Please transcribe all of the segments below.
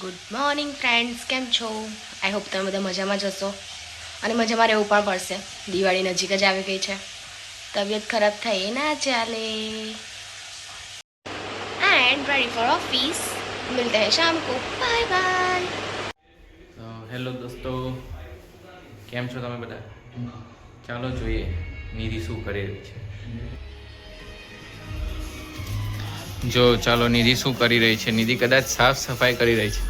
Good morning friends કેમ છો? I hope તમે બધા મજામાં જ હશો. અને મજામાં રહેવું પણ પડશે. દિવાળી નજીક જ આવી ગઈ છે. તબિયત ખરાબ થઈ એ ના ચાલે એન્ડ રેડી ફોર ઓફિસ મિલતે હૈ શામ કો. બાય બાય તો હેલો દોસ્તો કેમ છો તમે બધા? ચાલો જોઈએ નિધિ શું કરી રહી છે. જો ચાલો નિધિ શું કરી રહી છે? નિધિ કદાચ સાફ સફાઈ કરી રહી છે.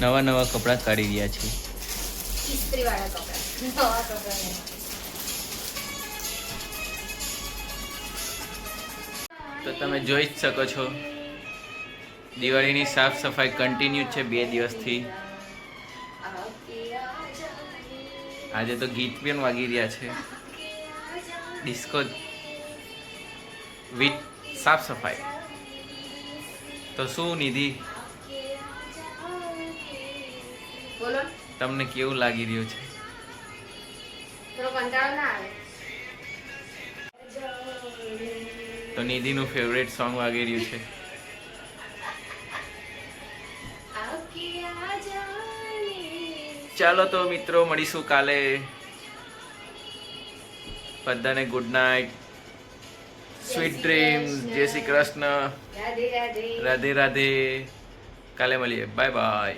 નવા નવા કપડાં કાઢી રહ્યા છે. ઇસ્ત્રી વાળા કપડા નવા કપડા. તો તમે જોઈ જ શકો છો. દિવાળીની સાફ સફાઈ કન્ટિન્યુ છે બે દિવસથી. આજે તો ગીત પણ વાગી રહ્યા છે. ડિસ્કો વિથ સાફ સફાઈ. તો શું નિધિ? તમને કેવું લાગી રહ્યું છે? થોડો કંટાળો ના આવે. તો નિધિનું ફેવરેટ સોંગ વાગી રહ્યું છે ચાલો તો મિત્રો મળીશું કાલે. બધાને ગુડ નાઇટ સ્વીટ ડ્રીમ્સ જય શ્રી કૃષ્ણ. રાધે રાધે. કાલે મળીએ. Bye bye